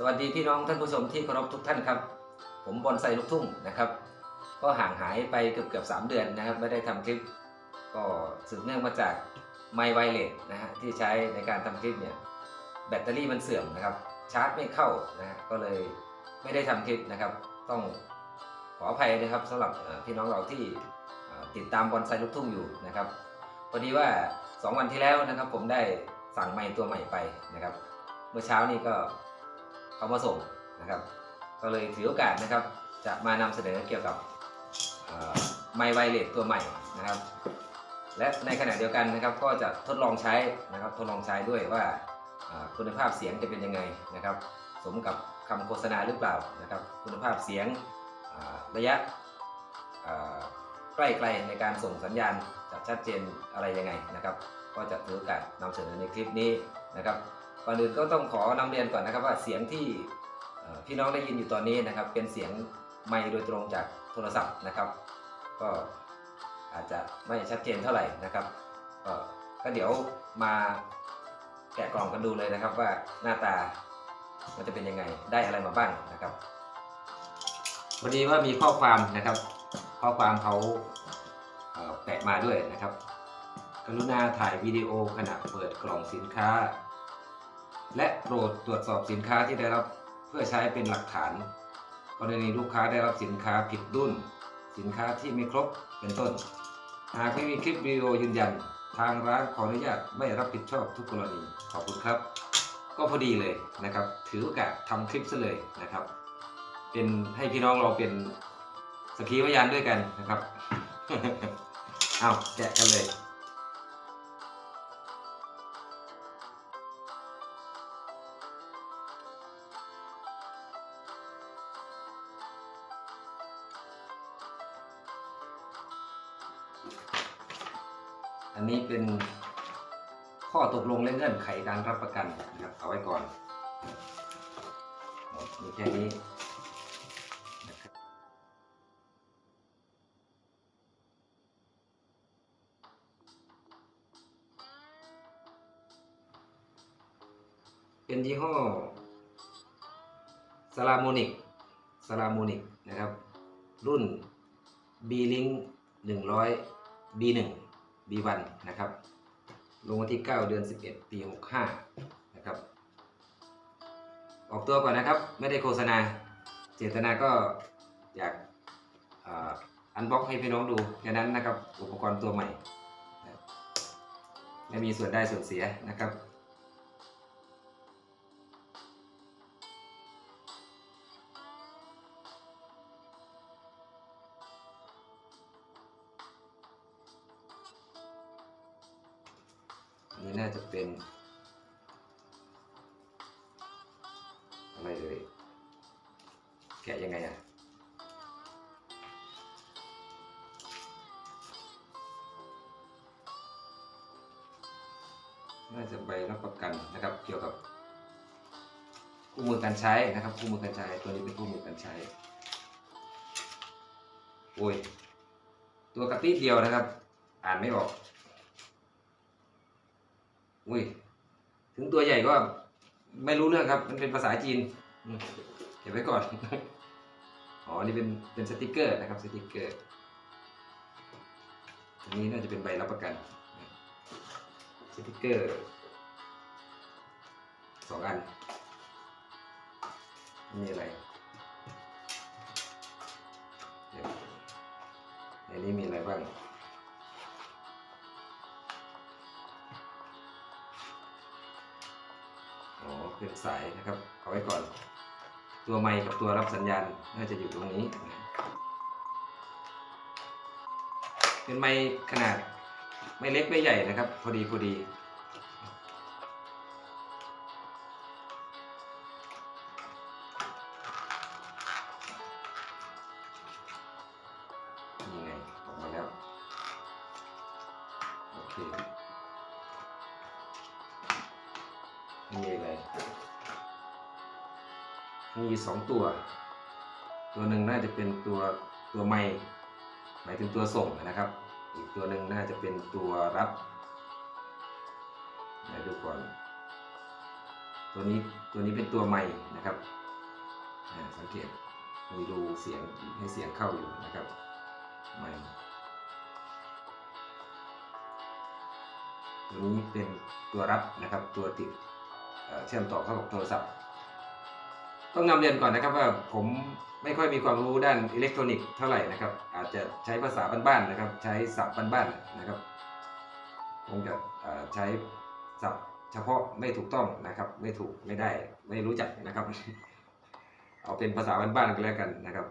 สวัสดีพี่น้องท่านผู้ชมที่เคารพทุกท่านครับ ผมบอลไซลูกทุ่งนะครับ ก็ห่างหายไปเกือบเกือบสามเดือนนะครับ ไม่ได้ทำคลิป ก็สืบเนื่องมาจากไมไวเลสนะฮะที่ใช้ในการทำคลิปเนี่ยแบตเตอรี่มันเสื่อมนะครับ ชาร์จไม่เข้านะฮะก็เลยไม่ได้ทำคลิปนะครับ ต้องขออภัยนะครับสำหรับพี่น้องเราที่ติดตามบอลไซลูกทุ่งอยู่นะครับพอดีว่า 2 วันที่แล้วนะครับ ผมได้สั่งไมค์ตัวใหม่ไปนะครับ เมื่อเช้านี้ก็ เขามาส่งนะครับ ก็เลยถือโอกาสนะครับ จะมานำเสนอเกี่ยวกับไมไวเลสตัวใหม่นะครับ และในขณะเดียวกันนะครับ ก็จะทดลองใช้นะครับทดลองใช้ด้วยว่าคุณภาพเสียงจะเป็นยังไงนะครับ สมกับคำโฆษณาหรือเปล่านะครับ คุณภาพเสียงระยะใกล้ไกลในการส่งสัญญาณจะชัดเจนอะไรยังไงนะครับ ก็จะถือโอกาสนำเสนอในคลิปนี้นะครับ ก่อนอื่นก็ต้องขอนำเรียนก่อนนะครับว่าเสียงที่พี่น้องได้ยินอยู่ตอนนี้นะครับ เป็นเสียงไมค์โดยตรงจากโทรศัพท์นะครับ ก็อาจจะไม่ชัดเจนเท่าไหร่นะครับก็ก็เดี๋ยวมาแกะกล่องกันดูเลยนะครับว่าหน้าตามันจะเป็นยังไงได้อะไรมาบ้างนะครับวันนี้ว่ามีข้อความนะครับ ข้อความเขาแปะมาด้วยนะครับ กรุณาถ่ายวิดีโอขณะเปิดกล่องสินค้า และโปรดตรวจสอบสินค้าที่ได้รับเพื่อใช้เป็นหลักฐาน กรณีลูกค้าได้รับสินค้าผิดรุ่น สินค้าที่ไม่ครบเป็นต้น หากไม่มีคลิปวิดีโอยืนยัน ทางร้านขออนุญาตไม่รับผิดชอบทุกกรณีขอบคุณครับ ก็พอดีเลยนะครับ ถือโอกาสทำคลิปซะเลยนะครับ เป็นให้พี่น้องเราเป็นสกขีพยานด้วยกันนะครับ เอาแกะกันเลย นี้เป็นข้อตกลงและเงื่อนไขการรับประกันนะครับเอาไว้ก่อนมีแค่นี้นะเป็นยี่ห้อซาลาโมนิกซาลาโมนิกนะครับ รุ่น B-Link 100 B1 B1 นะครับ ลงวันที่ 9 เดือน 11 ปี 65 นะครับ ออกตัวก่อนนะครับ ไม่ได้โฆษณา เจตนาก็อยากอันบ็อกให้พี่น้องดูแค่นั้นนะครับ อุปกรณ์ตัวใหม่ไม่มีส่วนได้ส่วนเสียนะครับ ซ็นอะไรเอ่ยแกะยังไงอะน่าจะใบรับประกันนะครับ เกี่ยวกับคู่มือการใช้นะครับคู่มือการใช้ตัวนี้เป็นคู่มือการใช้โอ้ยตัวกระติดเดียวนะครับ อ่านไม่ออก อุ้ย ถึงตัวใหญ่ก็ไม่รู้เรื่องครับ มันเป็นภาษาจีนเก็บไว้ก่อน อ๋อ นี่เป็นเป็นสติกเกอร์นะครับ สติกเกอร์อันนี้น่าจะเป็นใบรับประกัน สติกเกอร์ สายนะครับ เอาไว้ก่อน ตัวไมค์กับตัวรับสัญญาณน่าจะอยู่ตรงนี้ เป็นไมค์ขนาดไม่เล็กไม่ใหญ่นะครับ พอดีพอดีนี่ไงออกมาแล้วโอเค มีสองตัว ตัวหนึ่งน่าจะเป็นตัวตัวไม้หมายถึงตัวส่งนะครับ อีกตัวหนึ่งน่าจะเป็นตัวรับไหนดูก่อน ตัวนี้ตัวนี้เป็นตัวไม้นะครับสังเกตมีรูเสียงให้เสียงเข้าอยู่นะครับไม้ตัวนี้เป็นตัวรับนะครับตัวติดเชื่อมต่อเข้ากับโทรศัพท์ ต้องนำเรียนก่อนนะครับว่าผมไม่ค่อยมีความรู้ด้านอิเล็กทรอนิกส์เท่าไหร่นะครับ อาจจะใช้ภาษาบ้านๆนะครับ ใช้ศัพท์บ้านๆนะครับคงจะใช้ศัพท์เฉพาะไม่ถูกต้องนะครับ ไม่ถูกไม่ได้ไม่รู้จักนะครับ เอาเป็นภาษาบ้านๆกันแล้วกันนะครับ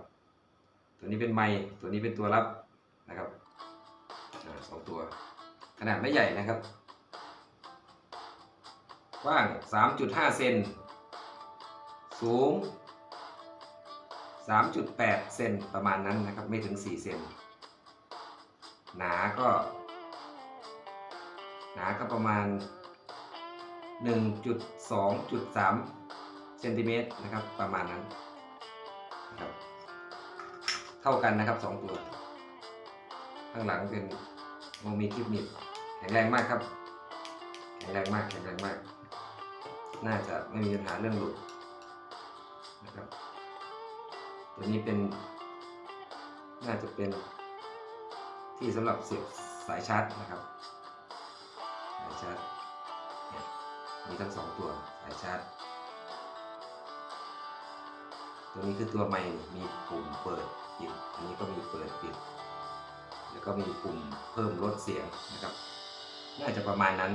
ตัวนี้เป็นไม้ตัวนี้เป็นตัวรับนะครับอ่าสองตัวขนาดไม่ใหญ่นะครับกว้าง 3.5 เซน สูง 3.8 เซนประมาณนั้นนะครับ ไม่ถึง 4 เซนหนาก็ หนาก็ประมาณ 1.2.3 เซนติเมตรนะครับ ประมาณนั้นนะครับเท่ากันนะครับ 2 ตัว ข้างหลังเป็นโมมีคลิปนิบแข็งแรงมากครับ แข็งแรงมาก แข็งแรงมาก น่าจะไม่มีปัญหาเรื่องหลุด ตัวนี้เป็น น่าจะเป็น ที่สำหรับเสียบสายชาร์จนะครับ สายชาร์จมีทั้งสองตัวสายชาร์จ ตัวนี้คือตัวไมค์มีปุ่มเปิดปิด อันนี้ก็มีเปิดปิด แล้วก็มีปุ่มเพิ่มลดเสียงนะครับ น่าจะประมาณนั้น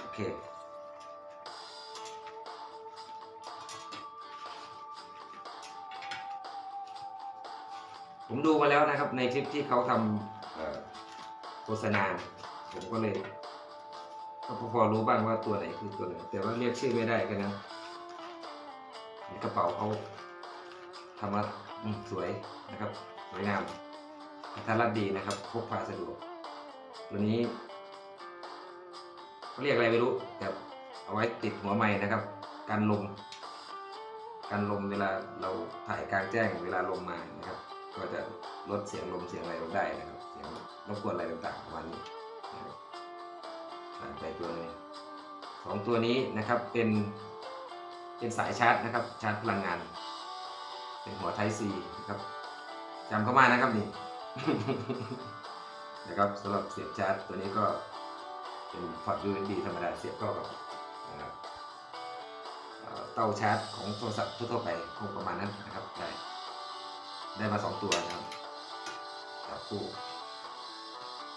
โอเค ผมดูมาแล้วนะครับ ในคลิปที่เขาทำโฆษณา ผมก็เลยก็พอรู้บ้างว่าตัวไหนคือตัวไหนแต่ว่าเรียกชื่อไม่ได้กันนะกระเป๋าเขาทำมาสวยนะครับสวยงามกระทัดรัดดีนะครับพกพาสะดวกตัวนี้เขาเรียกอะไรไม่รู้แต่เอาไว้ติดหัวไม้นะครับกันลมกันลมเวลาเราถ่ายกลางแจ้งเวลาลมมานะครับ ก็จะลดเสียงลมเสียงอะไรลงได้นะครับ เสียงรบกวนอะไรต่างๆประมาณนี้ผ่านไปตัวนึงสองตัวนี้นะครับเป็นเป็นสายชาร์จนะครับชาร์จพลังงาน เป็นหัวไทซีนะครับจำเข้ามานะครับนี่นะครับสำหรับเสียบชาร์จตัวนี้ก็เป็นพอร์ต USB ธรรมดาเสียบเข้ากับเอ่อเตาชาร์จของโทรศัพท์ทั่วไปคงประมาณนั้นนะครับได้ ได้มาสองตัวนะครับจับคู่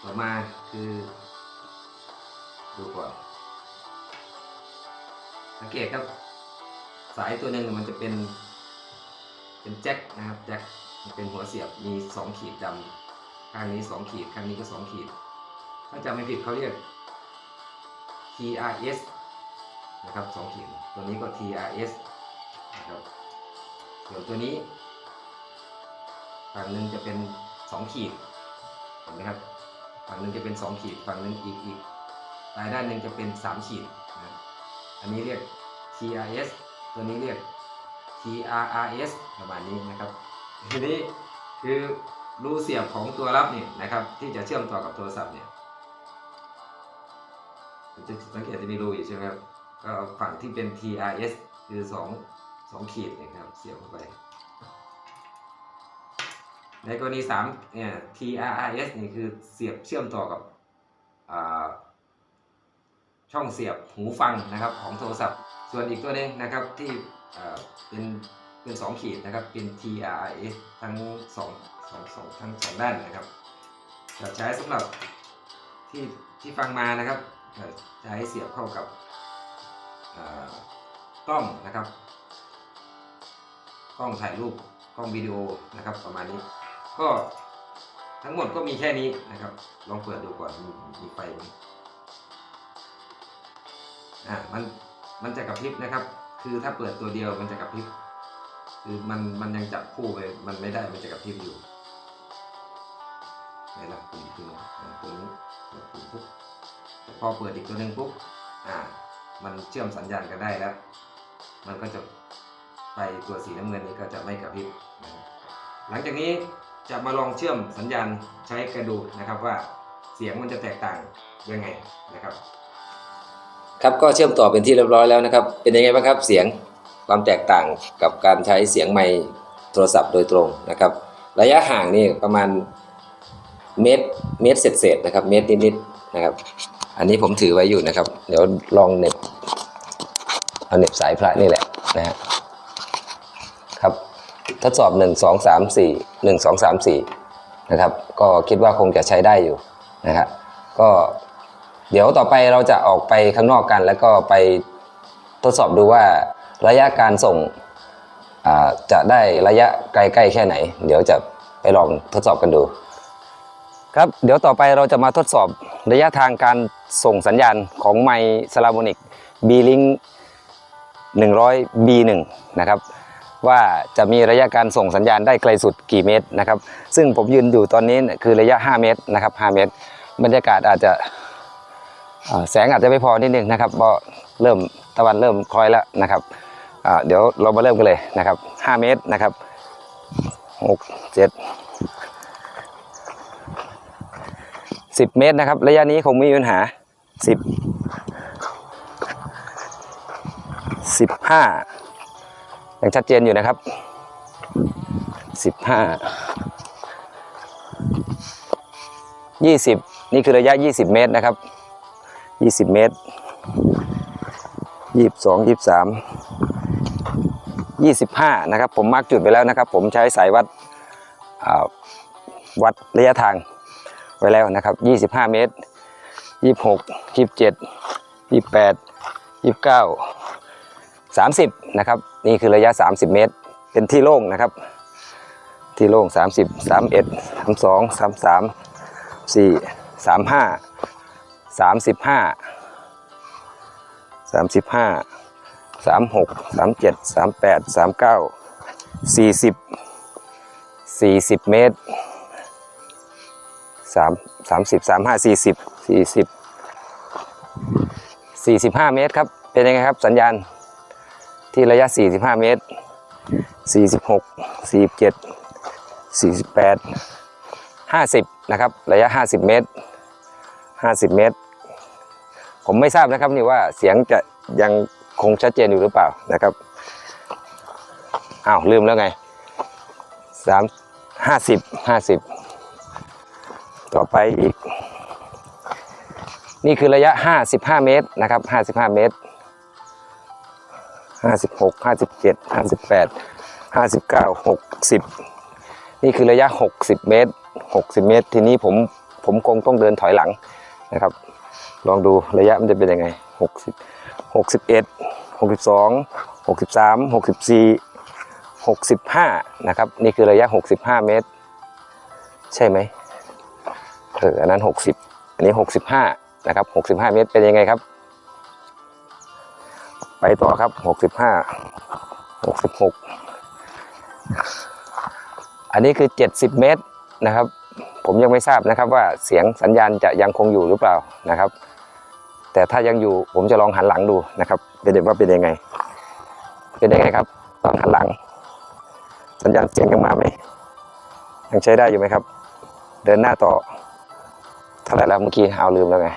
ต่อมาคือดูก่อนสังเกตครับสายตัวหนึ่งมันจะเป็น เป็นแจ็คนะครับแจ็คเป็นหัวเสียบมีสองขีดดำข้างนี้สองขีดข้างนี้ก็สองขีด ถ้าจำไม่ผิดเขาเรียก TRS นะครับสองขีดตัวนี้ก็ TRS นะครับส่วนตัวนี้ ฝั่งหนึ่งจะเป็นสองขีดเห็นไหมครับฝั่งหนึ่งจะเป็นสองขีดฝั่งหนึ่งอีกอีกปลายด้านหนึ่งจะเป็นสามขีดนะอันนี้เรียก TRS ตัวนี้เรียก TRRS ประมาณนี้นะครับทีนี้คือรูเสียบของตัวรับนี่นะครับ ที่จะเชื่อมต่อกับโทรศัพท์เนี่ยจะสังเกตจะมีรูอยู่ใช่ไหมครับก็ฝั่งที่เป็น TRS คือสองสองขีดเนะครับ เสียบเข้าไป ในกรณี3เนี่ย TRRS นี่คือเสียบเชื่อมต่อกับช่องเสียบหูฟังนะครับของโทรศัพท์ ส่วนอีกตัวหนึงนะครับที่เป็นเป็น2ขีดนะครับเป็น TRRS ทั้งสองสองสองทั้งสองด้านนะครับจะใช้สำหรับที่ที่ฟังมานะครับจะใช้เสียบเข้ากับกล้องนะครับ กล้องถ่ายรูปกล้องวิดีโอนะครับประมาณนี้ ก็ทั้งหมดก็มีแค่นี้นะครับ ลองเปิดดูก่อนมีมีไฟอะมันมันจะกระพริบนะครับ คือถ้าเปิดตัวเดียวมันจะกระพริบคือมันมันยังจับคู่ไปมันไม่ได้มันจะกระพริบอยู่นี่นะปุ่มตัวนี้อะตัวนี้กดปุ่มปุ๊บพอเปิดอีกตัวหนึ่งปุ๊บอ่า มันเชื่อมสัญญาณกันได้แล้ว มันก็จะไปตัวสีน้ำเงินนี้ก็จะไม่กระพริบหลังจากนี้ จะมาลองเชื่อมสัญญาณใช้กระดูนะครับว่าเสียงมันจะแตกต่างยังไงนะครับ ครับก็เชื่อมต่อเป็นที่เรียบร้อยแล้วนะครับ เป็นยังไงบ้างครับเสียงความแตกต่างกับการใช้เสียงไมค์โทรศัพท์โดยตรงนะครับ ระยะห่างนี่ประมาณเมตรเมตรเศษๆนะครับ เมตรนิดๆนะครับ อันนี้ผมถือไว้อยู่นะครับ เดี๋ยวลองเน็บเอาเน็บสายพระนี่แหละนะฮะครับ ทดสอบหนึ่งสองสามสี่หนึ่งสองสามสี่นะครับ ก็คิดว่าคงจะใช้ได้อยู่นะครับก็เดี๋ยวต่อไปเราจะออกไปข้างนอกกัน แล้วก็ไปทดสอบดูว่าระยะการส่งจะได้ระยะไกลๆแค่ไหน เดี๋ยวจะไปลองทดสอบกันดู ครับเดี๋ยวต่อไปเราจะมาทดสอบระยะทางการส่งสัญญาณของไมค์สลาโมนิก B-Link 100 B1 นะครับ ว่าจะมีระยะการส่งสัญญาณได้ไกลสุดกี่เมตรนะครับ ซึ่งผมยืนอยู่ตอนนี้คือระยะ 5 เมตรนะครับ 5 เมตร บรรยากาศอาจจะแสงอาจจะไม่พอนิดนึงนะครับเพราะเริ่มตะวันเริ่มคล้อยแล้วนะครับเดี๋ยวเรามาเริ่มกันเลยนะครับ 5 เมตรนะครับ 6 7 10 เมตรนะครับ ระยะนี้คงไม่มีปัญหา 10 15 ยังชัดเจนอยู่นะครับ15 20นี่คือระยะ20เมตรนะครับยี่สิบเมตรยี่สิบสองยี่สิบสามยี่สิบห้านะครับ ผมมาร์กจุดไปแล้วนะครับ ผมใช้สายวัดวัดระยะทางไว้แล้วนะครับยี่สิบห้าเมตรยี่สิบหกยี่สิบเจ็ดยี่สิบแปดยี่สิบเก้าสามสิบนะครับ นี่คือระยะ 30 เมตร เป็นที่โล่งนะครับ ที่โล่ง 30 31 32 33 4 35 35 35 36 37 38 39 40 40เมตร3 30 35 40 40 45 เมตรครับ เป็นยังไงครับสัญญาณ ที่ระยะสี่สิบห้าเมตรสี่สิบหกสี่สิบเจ็ดสี่สิบแปดห้าสิบนะครับ ระยะห้าสิบเมตร 50 เมตร ผมไม่ทราบนะครับนี่ว่าเสียงจะยังคงชัดเจนอยู่หรือเปล่านะครับ อ้าว ลืมแล้วไงสามห้าสิบห้าสิบต่อไปอีก นี่คือระยะ 55 เมตรนะครับ 55 เมตร 56 57 58 59 60นี่คือระยะ60เมตร60เมตร ทีนี้ผมผมคงต้องเดินถอยหลังนะครับ ลองดูระยะมันจะเป็นยังไง60 61 62 63 64 65นะครับ นี่คือระยะ65เมตร ใช่ไหมเอออันนั้น60อันนี้65นะครับ65เมตรเป็นยังไงครับ ไปต่อครับ65 66อันนี้คือ70เมตรนะครับ ผมยังไม่ทราบนะครับว่าเสียงสัญญาณจะยังคงอยู่หรือเปล่านะครับ แต่ถ้ายังอยู่ผมจะลองหันหลังดูนะครับเป็นว่าเป็นยังไง เป็นยังไงครับ ตอนหันหลัง สัญญาณเสียงยังมาไหมยังใช้ได้อยู่ไหมครับ เดินหน้าต่อเท่าไหร่แล้วเมื่อกี้เอาลืมแล้วไง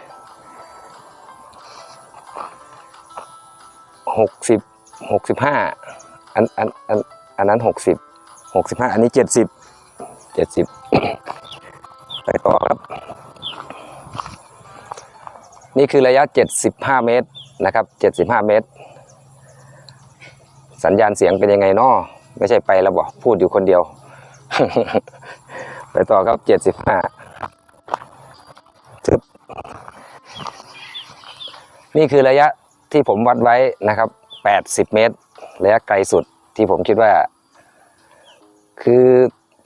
หกสิบหกสิบห้าอันอันอันอันนั้นหกสิบหกสิบห้าอันนี้เจ็ดสิบเจ็ดสิบไปต่อครับ นี่คือระยะ75เมตรนะครับ75เมตร สัญญาณเสียงเป็นยังไงนาะไม่ใช่ไปแล้วบอกพูดอยู่คนเดียว ไปต่อครับ75ทึบนี่คือระยะ ที่ผมวัดไว้นะครับ80เมตรระยะไกลสุดที่ผมคิดว่า คือ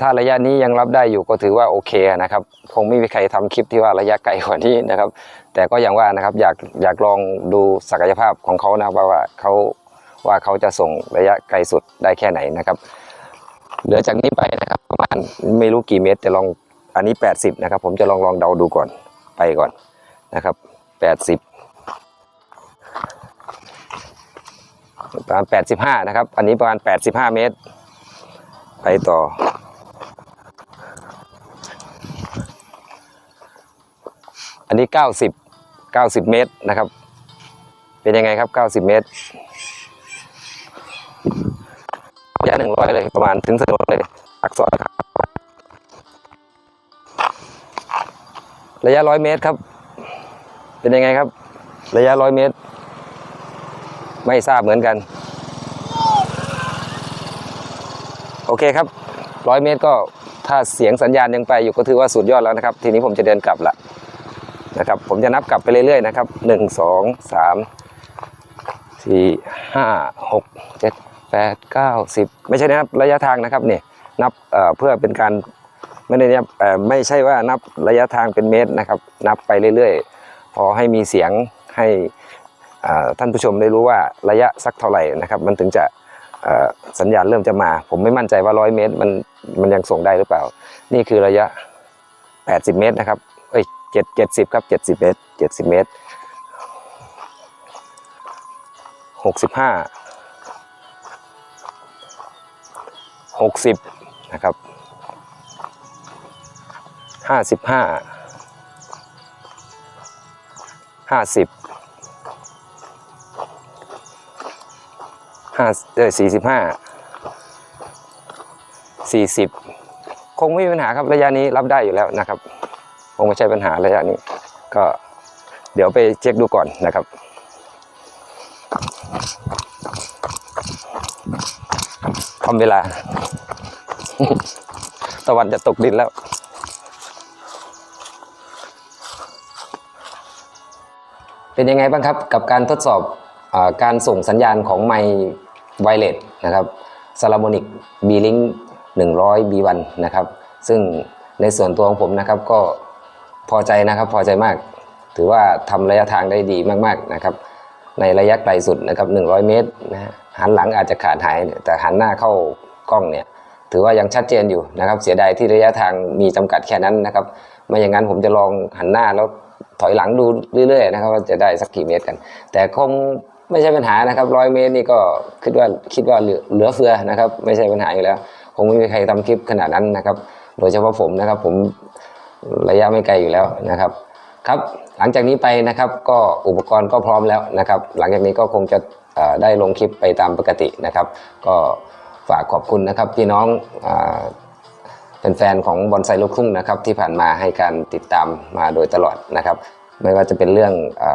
ถ้าระยะนี้ยังรับได้อยู่ก็ถือว่าโอเคนะครับคงไม่มีใครทำคลิปที่ว่าระยะไกลกว่านี้นะครับ แต่ก็อย่างว่านะครับอยากอยากลองดูศักยภาพของเขานะว่าว่าเขาว่าเขาจะส่งระยะไกลสุดได้แค่ไหนนะครับ เหลือจากนี้ไปนะครับประมาณไม่รู้กี่เมตรจะลองอันนี้ 80 นะครับ ผมจะลองลองเดาดูก่อนไปก่อนนะครับ 80 ประมาณ 85 นะครับ อันนี้ประมาณ 85 เมตร ไปต่อ อันนี้ 90 90 เมตรนะครับ เป็นยังไงครับ 90 เมตรระยะ 100 เลยประมาณถึงถนนเลยอักษรครับระยะ 100 เมตรครับ เป็นยังไงครับ ระยะ 100 เมตร ไม่ทราบเหมือนกัน โอเคครับ100เมตรก็ถ้าเสียงสัญญาณยังไปอยู่ก็ถือว่าสุดยอดแล้วนะครับ ทีนี้ผมจะเดินกลับละนะครับ ผมจะนับกลับไปเรื่อยๆนะครับ1 2 3สี่ห้าหกเจ็ดแปดเก้าสิบไม่ใช่นะครับระยะทางนะครับเนี่ยนับเเพื่อเป็นการไม่ได้นับไม่ใช่ว่านับระยะทางเป็นเมตรนะครับ นับไปเรื่อยๆ พอให้มีเสียงให้ ท่านผู้ชมได้รู้ว่าระยะสักเท่าไหร่นะครับ มันถึงจะสัญญาณเริ่มจะมา ผมไม่มั่นใจว่าร้อยเมตรมันมันยังส่งได้หรือเปล่า นี่คือระยะ 80 เมตรนะครับเอ้ยเจ็ดเจ็ดสิบครับเจ็ดสิบเมตรเจ็ดสิบเมตรหกสิบห้าหกสิบนะครับห้าสิบห้าห้าสิบ ห้าเออสี่สิบห้าสี่สิบคงไม่มีปัญหาครับระยะนี้รับได้อยู่แล้วนะครับคงไม่ใช่ปัญหาระยะนี้ ก็เดี๋ยวไปเช็คดูก่อนนะครับทำเวลา ตะวันจะตกดินแล้ว เป็นยังไงบ้างครับกับการทดสอบ การส่งสัญญาณของไมค์ไวเลสนะครับ s a l a m o n i c B-Link 100 B1 นะครับ ซึ่งในส่วนตัวของผมนะครับก็พอใจนะครับพอใจมาก ถือว่าทำระยะทางได้ดีมากๆนะครับ ในระยะไกลสุดนะครับ 100 เมตรนะฮะหันหลังอาจจะขาดหายเนี่ยแต่หันหน้าเข้ากล้องเนี่ยถือว่ายังชัดเจนอยู่นะครับ เสียดายที่ระยะทางมีจำกัดแค่นั้นนะครับ ไม่อย่างนั้นผมจะลองหันหน้าแล้วถอยหลังดูเรื่อยๆนะครับว่าจะได้สักกี่เมตรกัน แต่คง ไม่ใช่ปัญหานะครับร้อยเมตรนี่ก็คิดว่าคิดว่าเหลือเฟือนะครับ ไม่ใช่ปัญหาอยู่แล้วคงไม่มีใครทำคลิปขนาดนั้นนะครับ โดยเฉพาะผมนะครับ ผมระยะไม่ไกลอยู่แล้วนะครับครับ หลังจากนี้ไปนะครับก็อุปกรณ์ก็พร้อมแล้วนะครับ หลังจากนี้ก็คงจะได้ลงคลิปไปตามปกตินะครับ ก็ฝากขอบคุณนะครับพี่น้องเป็นแฟนของบอนไซลูกทุ่งนะครับที่ผ่านมาให้การติดตามมาโดยตลอดนะครับ ไม่ว่าจะเป็นเรื่องอ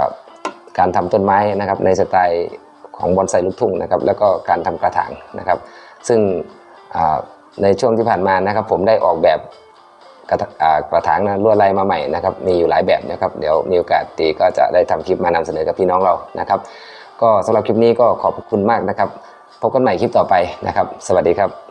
การทำต้นไม้นะครับในสไตล์ของบอนไซลูกทุ่งนะครับแล้วก็การทำกระถางนะครับ ซึ่งในช่วงที่ผ่านมานะครับ ผมได้ออกแบบกระถากระถางนะลวดลายมาใหม่นะครับมีอยู่หลายแบบนะครับเดี๋ยวมีโอกาสตีก็จะได้ทำคลิปมานำเสนอกับพี่น้องเรานะครับ ก็สำหรับคลิปนี้ก็ขอบคุณมากนะครับ พบกันใหม่คลิปต่อไปนะครับ สวัสดีครับ